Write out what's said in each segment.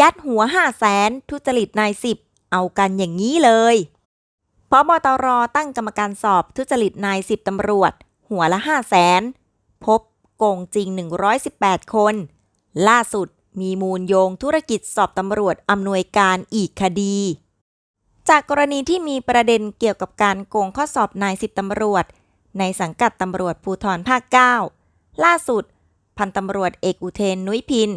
ยัดหัวห้าแสนทุจริตนายสิบเอากันอย่างนี้เลยพบตรตั้งกรรมการสอบทุจริตนายสิบตำรวจ หัวละห้าแสนพบโกงจริง 118 คน ล่าสุดมีมูลโยงธุรกิจสอบตำรวจอำนวยการอีกคดี จากกรณีที่มีประเด็นเกี่ยวกับการโกงข้อสอบนายสิบตำรวจ ในสังกัดตำรวจภูธรภาค 9 ล่าสุด พันตำรวจเอกอุเทนนุ้ยพิน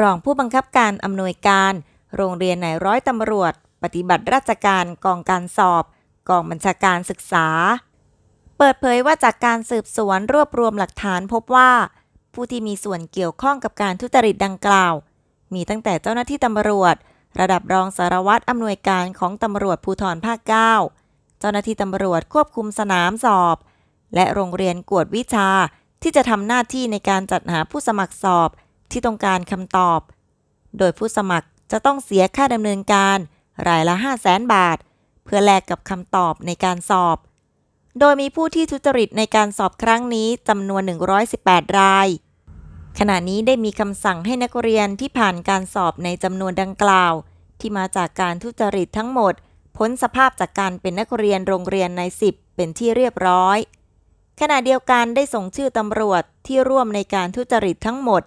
รองผู้บังคับการอำนวยการ โรงเรียนนายร้อยตำรวจ ปฏิบัติราชการกองการสอบ กองบัญชาการศึกษา เปิดเผยว่าจากการสืบสวนรวบรวมหลักฐานพบว่า ผู้ที่มีส่วนเกี่ยวข้องกับการทุจริตดังกล่าว มีตั้งแต่เจ้าหน้าที่ตำรวจ ระดับรองสารวัตรอำนวยการของตำรวจภูธรภาค 9 เจ้าหน้าที่ตำรวจควบคุมสนามสอบ และโรงเรียนกวดวิชาที่จะทำหน้าที่ในการจัดหาผู้สมัครสอบ ที่ต้องการคำตอบ โดยผู้สมัครจะต้องเสียค่าดำเนินการ รายละ 5 0 0แสนบาท เพื่อแลกกับคำตอบในการสอบ โดยมีผู้ที่ทุจริตในการสอบครั้งนี้จำนวน 118 ราย ขณะนี้ได้มีคำสั่งให้นักเรียนที่ผ่านการสอบในจำนวนดังกล่าว ที่มาจากการทุจริตทั้งหมด พ้นสภาพจากการเป็นนักเรียนโรงเรียนใน 10 เป็นที่เรียบร้อยขณะเดียวกันได้ส่งชื่อตำรวจที่ร่วมในการทุจริตทั้งหมด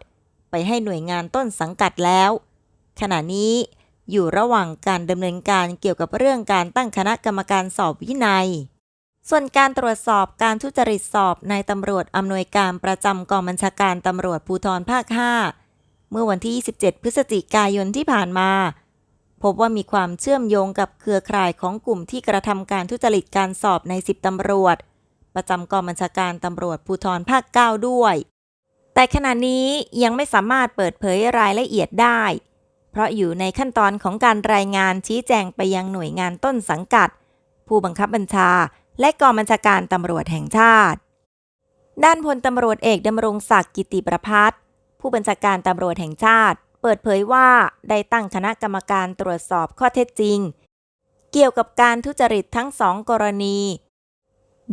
ไปให้หน่วยงานต้นสังกัดแล้ว ขณะนี้อยู่ระหว่างการดำเนินการเกี่ยวกับเรื่องการตั้งคณะกรรมการสอบวินัย ส่วนการตรวจสอบการทุจริตสอบนายตำรวจอำนวยการประจำกองบัญชาการตำรวจภูธรภาค 5 เมื่อวันที่ 27 พฤศจิกายนที่ผ่านมา พบว่ามีความเชื่อมโยงกับเครือข่ายของกลุ่มที่กระทำการทุจริตการสอบใน 10ตำรวจ ประจำกองบัญชาการตำรวจภูธรภาค 9 ด้วย แต่ขณะนี้ยังไม่สามารถเปิดเผยรายละเอียดได้ เพราะอยู่ในขั้นตอนของการรายงานชี้แจงไปยังหน่วยงานต้นสังกัด ผู้บังคับบัญชา และกองบัญชาการตำรวจแห่งชาติ ด้านพลตำรวจเอกดำรงศักดิ์กิติประพัฒน์ผู้บัญชาการตำรวจแห่งชาติ เปิดเผยว่าได้ตั้งคณะกรรมการตรวจสอบข้อเท็จจริง เกี่ยวกับการทุจริตทั้งสองกรณี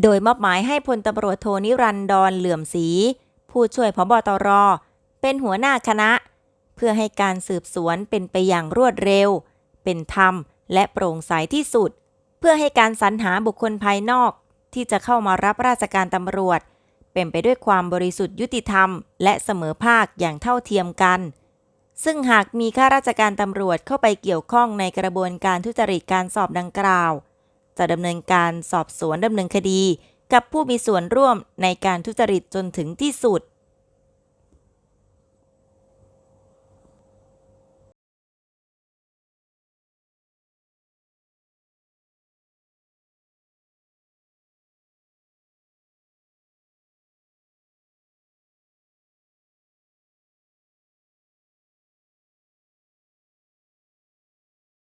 โดยมอบหมายให้พลตำรวจโทนิรันดรเหลื่อมศรี ผู้ช่วยพบตร เป็นหัวหน้าคณะ เพื่อให้การสืบสวนเป็นไปอย่างรวดเร็ว เป็นธรรมและโปร่งใสที่สุด เพื่อให้การสรรหาบุคคลภายนอก ที่จะเข้ามารับราชการตำรวจ เป็นไปด้วยความบริสุทธิ์ยุติธรรม และเสมอภาคอย่างเท่าเทียมกัน ซึ่งหากมีข้าราชการตำรวจเข้าไปเกี่ยวข้องในกระบวนการทุจริตการสอบดังกล่าว จะดำเนินการสอบสวนดำเนินคดี กับผู้มีส่วนร่วมในการทุจริตจนถึงที่สุด